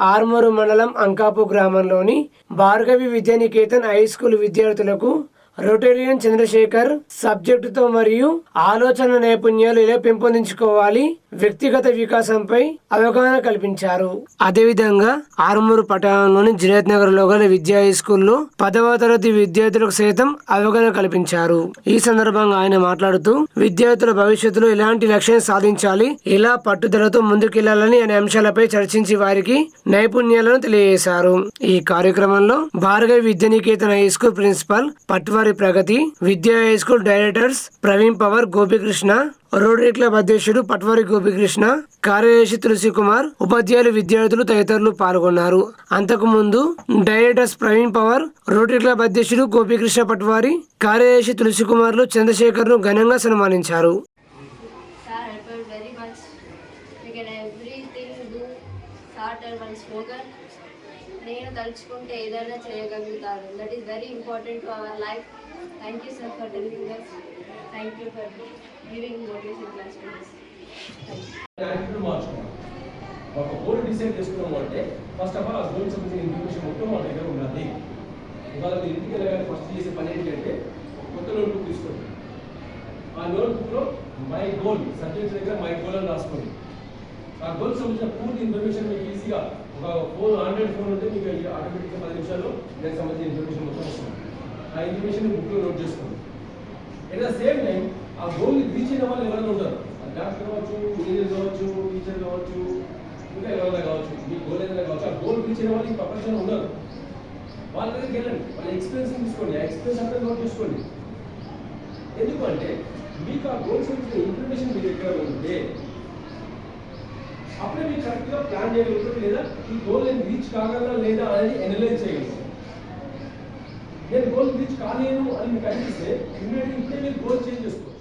ఆర్మూరు మండలం అంకాపు గ్రామంలోని Bhargavi Vidyaniketan high school విద్యార్థులకు రొటేరియన్ చంద్రశేఖర్ సబ్జెక్టుతో మరియు ఆలోచన నైపుణ్యాలు ఎలా పెంపొందించుకోవాలి. వ్యక్తిగత వికాసంపై అవగాహన కల్పించారు. అదేవిధంగా ఆరుమూరు పట్టణంలోని జిరేత్ నగర్లో గల విద్యా హై స్కూల్లో పదవ తరగతి విద్యార్థులకు సైతం అవగాహన కల్పించారు. ఈ సందర్భంగా ఆయన మాట్లాడుతూ విద్యార్థుల భవిష్యత్తులో ఎలాంటి లక్ష్యం సాధించాలి ఎలా పట్టుదలతో ముందుకెళ్ళాలని అనే అంశాలపై చర్చించి వారికి నైపుణ్యాలను తెలియజేశారు. ఈ కార్యక్రమంలో Bhargavi Vidyaniketan high school principal Patwari Pragati Vidya high school directors Praveen Pawar Gopikrishna Rotary Club అధ్యక్షుడు పట్వారి గోపికృష్ణ కార్యదర్శి తులసి కుమార్ ఉపాధ్యాయులు విద్యార్థులు తదితరులు పాల్గొన్నారు. అంతకు ముందు directors Praveen Pawar Rotary Club అధ్యక్షుడు గోపికృష్ణ పట్వారి కార్యదర్శి తులసి కుమార్లు చంద్రశేఖర్ను ఘనంగా సన్మానించారు Sir వన్ very నేను తలుచుకుంటే ఏదైనా చేయగలుగుతాను that is very important to our life thank you sir for telling this thank you for giving motivation class to ఒక గోల్ డిసైడ్ చేసుకున్నాం అంటే ఫస్ట్ ఆఫ్ ఆల్ ఆ గోల్ సంబంధించిన ఇన్ఫర్మేషన్ మొత్తం మా దగ్గర ఉన్నది ఇవాళ మీరు ఇంటికి వెళ్ళగానే ఫస్ట్ చేసే పని ఏంటంటే ఒక కొత్త నోట్బుక్ తీసుకోండి. ఆ నోట్బుక్లో మై గోల్ సబ్జెక్ట్ దగ్గర మై గోల్ అని రాసుకోండి. ఆ గోల్ సంబంధించిన పూర్తి ఇన్ఫర్మేషన్ మీకు ఈజీగా ఒక ఫోన్ ఆండ్రాయిడ్ ఫోన్ ఉంటే మీకు ఆటోమేటిక్గా పది నిమిషాల్లో దానికి సంబంధించిన ఇన్ఫర్మేషన్ మొత్తం వస్తుంది. ఆ ఇన్ఫర్మేషన్ బుక్లో నోట్ చేసుకోండి. ఎట్ ద సేమ్ టైం ఆ గోల్ని రీచ్ అయిన వాళ్ళు ఎవరైనా ఉంటారు. డాక్టర్ కావచ్చు ఇంజనీర్ కావచ్చు టీచర్ కావచ్చు ఇంకా ఎవరైనా కావచ్చు మీ గోల్ ఏదైనా కావచ్చు ఆ గోల్ రీచ్ అయిన వాళ్ళు ఈ ప్రపంచంలో ఉండరు వాళ్ళ దగ్గరికి వెళ్ళండి. వాళ్ళ ఎక్స్పీరియన్స్ తీసుకోండి. ఆ ఎక్స్పీరియన్స్ అంతా నోట్ చేసుకోండి. ఎందుకంటే మీకు ఆ గోల్స్ గురించి ఇన్ఫర్మేషన్ మీకు ఎక్కడ ఉంటే అప్పుడే మీరు కరెక్ట్గా ప్లాన్ చేయగలుగుతారు లేదా? ఈ గోల్ నేను రీచ్ కాగలనా లేదా అనేది అనలైజ్ చేయగలుగుతారు నేను గోల్ రీచ్ కాలేను అని మీకు అనిపిస్తే ఇమ్మీడియట్గా ఇప్పుడే మీరు గోల్ చేంజ్ చేసుకోండి.